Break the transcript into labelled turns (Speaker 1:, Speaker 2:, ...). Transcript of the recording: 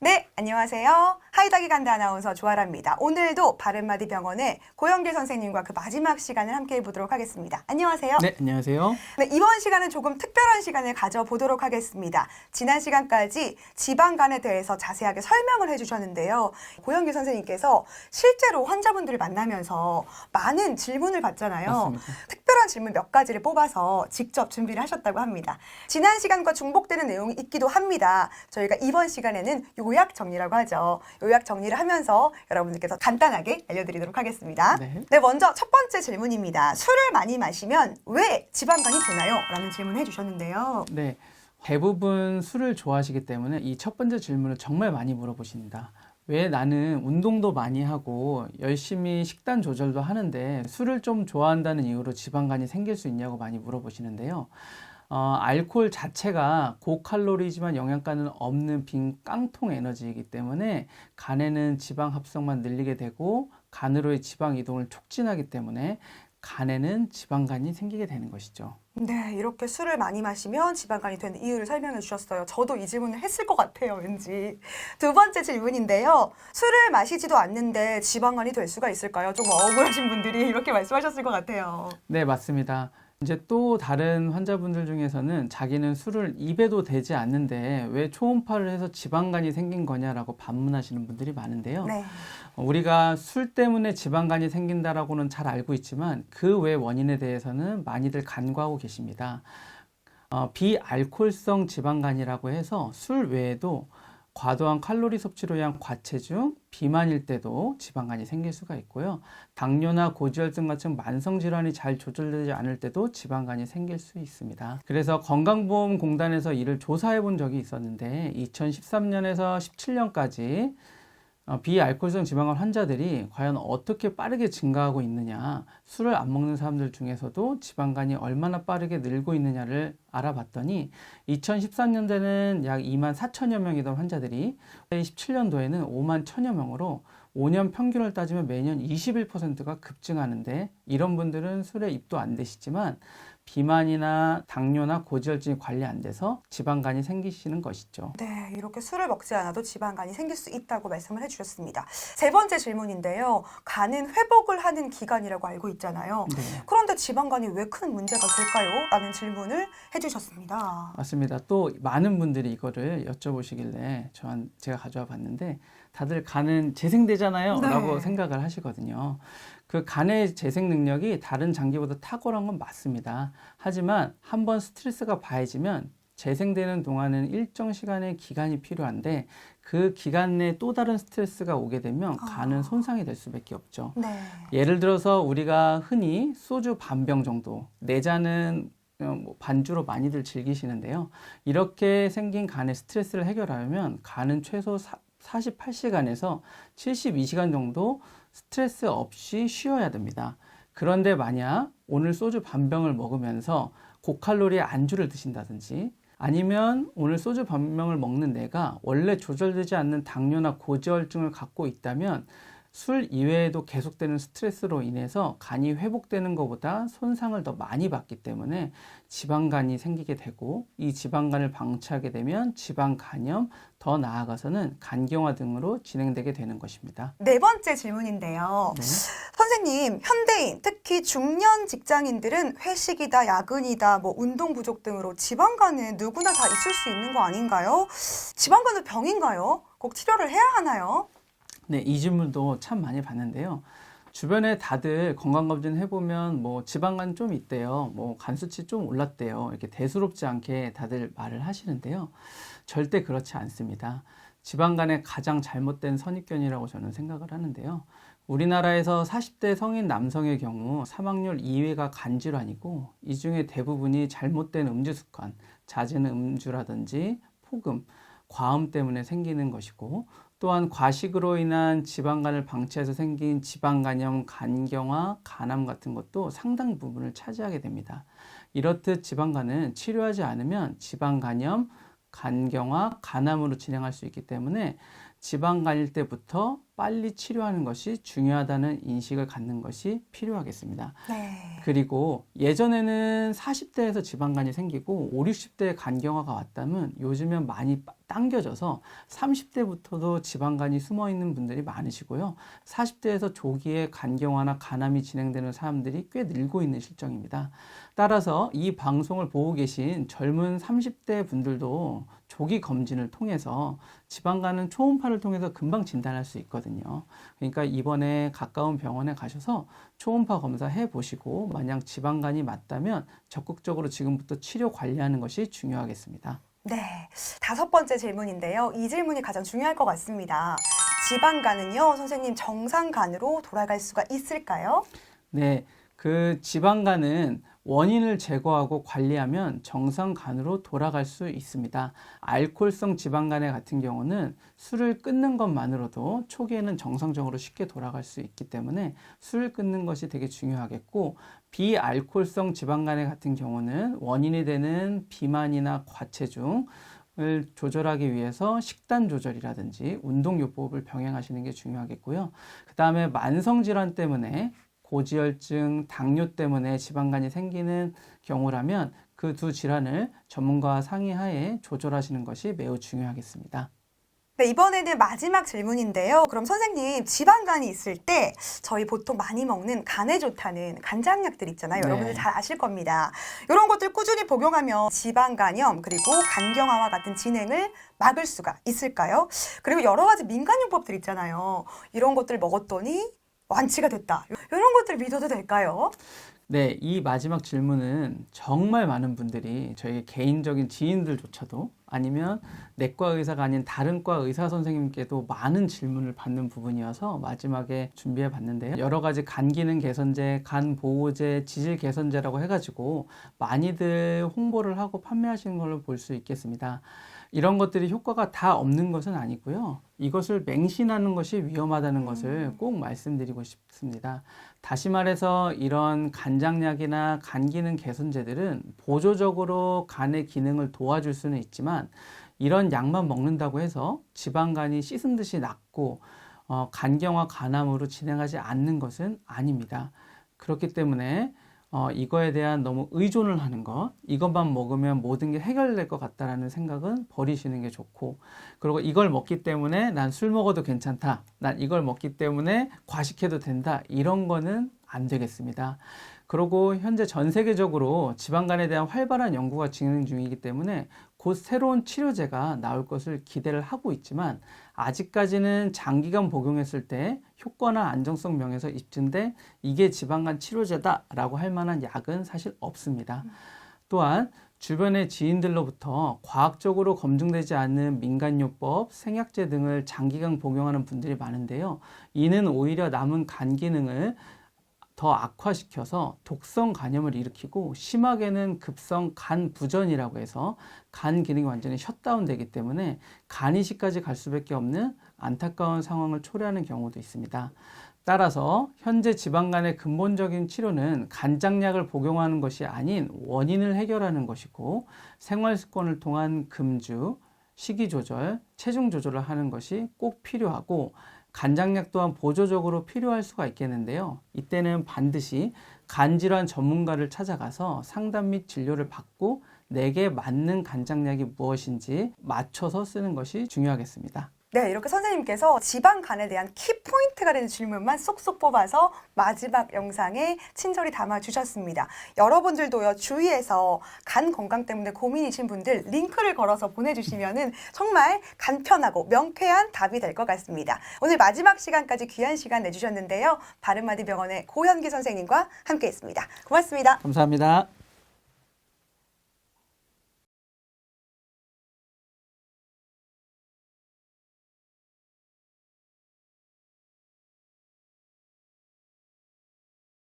Speaker 1: 네, 안녕하세요. 하이덕이 간다 아나운서 조아라입니다. 오늘도 바른마디 병원의 고영길 선생님과 그 마지막 시간을 함께 해보도록 하겠습니다. 안녕하세요.
Speaker 2: 네, 안녕하세요.
Speaker 1: 네, 이번 시간은 조금 특별한 시간을 가져보도록 하겠습니다. 지난 시간까지 지방간에 대해서 자세하게 설명을 해주셨는데요. 고영길 선생님께서 실제로 환자분들을 만나면서 많은 질문을 받잖아요.
Speaker 2: 맞습니다.
Speaker 1: 특별한 질문 몇 가지를 뽑아서 직접 준비를 하셨다고 합니다. 지난 시간과 중복되는 내용이 있기도 합니다. 저희가 이번 시간에는 요약 정리라고 하죠. 요약 정리를 하면서 여러분들께서 간단하게 알려드리도록 하겠습니다.
Speaker 2: 네.
Speaker 1: 네, 먼저 첫 번째 질문입니다. 술을 많이 마시면 왜 지방간이 도나요? 라는 질문을 해주셨는데요.
Speaker 2: 네. 대부분 술을 좋아하시기 때문에 이 첫 번째 질문을 정말 많이 물어보십니다. 왜 나는 운동도 많이 하고 열심히 식단 조절도 하는데 술을 좀 좋아한다는 이유로 지방간이 생길 수 있냐고 많이 물어보시는데요. 어, 알코올 자체가 고칼로리지만 영양가는 없는 빈 깡통 에너지이기 때문에 간에는 지방 합성만 늘리게 되고 간으로의 지방 이동을 촉진하기 때문에 간에는 지방간이 생기게 되는 것이죠.
Speaker 1: 네, 이렇게 술을 많이 마시면 지방간이 되는 이유를 설명해 주셨어요. 저도 이 질문을 했을 것 같아요, 왠지. 두 번째 질문인데요. 술을 마시지도 않는데 지방간이 될 수가 있을까요? 좀 억울하신 분들이 이렇게 말씀하셨을 것 같아요.
Speaker 2: 네, 맞습니다. 이제 또 다른 환자분들 중에서는 자기는 술을 입에도 대지 않는데 왜 초음파를 해서 지방간이 생긴 거냐라고 반문하시는 분들이 많은데요.
Speaker 1: 네.
Speaker 2: 우리가 술 때문에 지방간이 생긴다라고는 잘 알고 있지만 그 외 원인에 대해서는 많이들 간과하고 계십니다. 어, 비알코올성 지방간이라고 해서 술 외에도 과도한 칼로리 섭취로 인한 과체중, 비만일 때도 지방간이 생길 수가 있고요. 당뇨나 고지혈증 같은 만성 질환이 잘 조절되지 않을 때도 지방간이 생길 수 있습니다. 그래서 건강보험공단에서 이를 조사해 본 적이 있었는데 2013년에서 17년까지 어, 비알코올성 지방간 환자들이 과연 어떻게 빠르게 증가하고 있느냐, 술을 안 먹는 사람들 중에서도 지방간이 얼마나 빠르게 늘고 있느냐를 알아봤더니 2013년도에는 약 2만 4천여 명이던 환자들이 17년도에는 5만 1천여 명으로 5년 평균을 따지면 매년 21%가 급증하는데 이런 분들은 술에 입도 안 되시지만 비만이나 당뇨나 고지혈증이 관리 안 돼서 지방간이 생기시는 것이죠.
Speaker 1: 네, 이렇게 술을 먹지 않아도 지방간이 생길 수 있다고 말씀을 해주셨습니다. 세 번째 질문인데요. 간은 회복을 하는 기관이라고 알고 있잖아요.
Speaker 2: 네.
Speaker 1: 그런데 지방간이 왜 큰 문제가 될까요? 라는 질문을 해주셨습니다.
Speaker 2: 맞습니다. 또 많은 분들이 이거를 여쭤보시길래 저한 제가 가져와 봤는데 다들 간은 재생되잖아요.
Speaker 1: 네.
Speaker 2: 라고 생각을 하시거든요. 그 간의 재생 능력이 다른 장기보다 탁월한 건 맞습니다. 하지만 한번 스트레스가 가해지면 재생되는 동안은 일정 시간의 기간이 필요한데 그 기간 내에 또 다른 스트레스가 오게 되면 간은 손상이 될 수밖에 없죠.
Speaker 1: 네.
Speaker 2: 예를 들어서 우리가 흔히 소주 반 병 정도, 네 잔은 어, 뭐 반주로 많이들 즐기시는데요. 이렇게 생긴 간의 스트레스를 해결하려면 간은 최소 48시간에서 72시간 정도 스트레스 없이 쉬어야 됩니다. 그런데 만약 오늘 소주 반병을 먹으면서 고칼로리 안주를 드신다든지 아니면 오늘 소주 반병을 먹는 내가 원래 조절되지 않는 당뇨나 고지혈증을 갖고 있다면 술 이외에도 계속되는 스트레스로 인해서 간이 회복되는 것보다 손상을 더 많이 받기 때문에 지방간이 생기게 되고 이 지방간을 방치하게 되면 지방 간염 더 나아가서는 간경화 등으로 진행되게 되는 것입니다.
Speaker 1: 네 번째 질문인데요.
Speaker 2: 네.
Speaker 1: 선생님, 현대인, 특히 중년 직장인들은 회식이다, 야근이다, 뭐 운동 부족 등으로 지방간은 누구나 다 있을 수 있는 거 아닌가요? 지방간은 병인가요? 꼭 치료를 해야 하나요?
Speaker 2: 네, 이 질문도 참 많이 받는데요. 주변에 다들 건강검진 해보면 뭐 지방간 좀 있대요. 뭐 간수치 좀 올랐대요. 이렇게 대수롭지 않게 다들 말을 하시는데요. 절대 그렇지 않습니다. 지방간의 가장 잘못된 선입견이라고 저는 생각을 하는데요. 우리나라에서 40대 성인 남성의 경우 사망률 2위가 간질환이고 이 중에 대부분이 잘못된 음주 습관, 잦은 음주라든지 폭음, 과음 때문에 생기는 것이고 또한 과식으로 인한 지방간을 방치해서 생긴 지방간염, 간경화, 간암 같은 것도 상당 부분을 차지하게 됩니다. 이렇듯 지방간은 치료하지 않으면 지방간염, 간경화, 간암으로 진행할 수 있기 때문에 지방 간일 때부터 빨리 치료하는 것이 중요하다는 인식을 갖는 것이 필요하겠습니다.
Speaker 1: 네.
Speaker 2: 그리고 예전에는 40대에서 지방간이 생기고 5, 60대에 간경화가 왔다면 요즘엔 많이 빠- 당겨져서 30대부터도 지방간이 숨어 있는 분들이 많으시고요. 40대에서 조기에 간경화나 간암이 진행되는 사람들이 꽤 늘고 있는 실정입니다. 따라서 이 방송을 보고 계신 젊은 30대 분들도 조기 검진을 통해서 지방간은 초음파를 통해서 금방 진단할 수 있거든요. 그러니까 이번에 가까운 병원에 가셔서 초음파 검사해 보시고 만약 지방간이 맞다면 적극적으로 지금부터 치료 관리하는 것이 중요하겠습니다.
Speaker 1: 네. 다섯 번째 질문인데요. 이 질문이 가장 중요할 것 같습니다. 지방간은요, 선생님 정상간으로 돌아갈 수가 있을까요?
Speaker 2: 네, 그 지방간은 원인을 제거하고 관리하면 정상 간으로 돌아갈 수 있습니다. 알코올성 지방간에 같은 경우는 술을 끊는 것만으로도 초기에는 정상적으로 쉽게 돌아갈 수 있기 때문에 술을 끊는 것이 되게 중요하겠고 비알코올성 지방간에 같은 경우는 원인이 되는 비만이나 과체중 을 조절하기 위해서 식단 조절이라든지 운동 요법을 병행하시는 게 중요하겠고요. 그 다음에 만성 질환 때문에 고지혈증, 당뇨 때문에 지방간이 생기는 경우라면 그 두 질환을 전문가와 상의하에 조절하시는 것이 매우 중요하겠습니다.
Speaker 1: 네, 이번에는 마지막 질문인데요. 그럼 선생님, 지방간이 있을 때 저희 보통 많이 먹는 간에 좋다는 간장약들 있잖아요.
Speaker 2: 네.
Speaker 1: 여러분들 잘 아실 겁니다. 이런 것들 꾸준히 복용하면 지방간염 그리고 간경화와 같은 진행을 막을 수가 있을까요? 그리고 여러 가지 민간요법들 있잖아요. 이런 것들 먹었더니 완치가 됐다. 이런 것들 믿어도 될까요?
Speaker 2: 네, 이 마지막 질문은 정말 많은 분들이 저희 개인적인 지인들조차도 아니면 내과 의사가 아닌 다른 과 의사 선생님께도 많은 질문을 받는 부분이어서 마지막에 준비해 봤는데요. 여러 가지 간 기능 개선제, 간 보호제, 지질 개선제라고 해가지고 많이들 홍보를 하고 판매하시는 걸로 볼 수 있겠습니다. 이런 것들이 효과가 다 없는 것은 아니고요. 이것을 맹신하는 것이 위험하다는 것을 꼭 말씀드리고 싶습니다. 다시 말해서 이런 간장약이나 간 기능 개선제들은 보조적으로 간의 기능을 도와줄 수는 있지만 이런 약만 먹는다고 해서 지방간이 씻은 듯이 낫고 어, 간경화 간암으로 진행하지 않는 것은 아닙니다. 그렇기 때문에 어, 이거에 대한 너무 의존을 하는 것, 이것만 먹으면 모든 게 해결될 것 같다라는 생각은 버리시는 게 좋고, 그리고 이걸 먹기 때문에 난 술 먹어도 괜찮다, 난 이걸 먹기 때문에 과식해도 된다, 이런 거는 안 되겠습니다. 그리고 현재 전 세계적으로 지방간에 대한 활발한 연구가 진행 중이기 때문에 곧 새로운 치료제가 나올 것을 기대를 하고 있지만 아직까지는 장기간 복용했을 때 효과나 안정성 면에서 입증돼 이게 지방간 치료제다라고 할 만한 약은 사실 없습니다. 또한 주변의 지인들로부터 과학적으로 검증되지 않는 민간요법, 생약제 등을 장기간 복용하는 분들이 많은데요. 이는 오히려 남은 간 기능을 더 악화시켜서 독성 간염을 일으키고 심하게는 급성 간 부전이라고 해서 간 기능이 완전히 셧다운되기 때문에 간 이식까지 갈 수밖에 없는 안타까운 상황을 초래하는 경우도 있습니다. 따라서 현재 지방간의 근본적인 치료는 간장약을 복용하는 것이 아닌 원인을 해결하는 것이고 생활 습관을 통한 금주, 식이 조절, 체중 조절을 하는 것이 꼭 필요하고 간장약 또한 보조적으로 필요할 수가 있겠는데요. 이때는 반드시 간질환 전문가를 찾아가서 상담 및 진료를 받고 내게 맞는 간장약이 무엇인지 맞춰서 쓰는 것이 중요하겠습니다.
Speaker 1: 네, 이렇게 선생님께서 지방간에 대한 키 포인트가 되는 질문만 쏙쏙 뽑아서 마지막 영상에 친절히 담아 주셨습니다. 여러분들도요, 주위에서 간 건강 때문에 고민이신 분들 링크를 걸어서 보내주시면은 정말 간편하고 명쾌한 답이 될 것 같습니다. 오늘 마지막 시간까지 귀한 시간 내주셨는데요. 바른마디 병원의 고현기 선생님과 함께 했습니다. 고맙습니다.
Speaker 2: 감사합니다.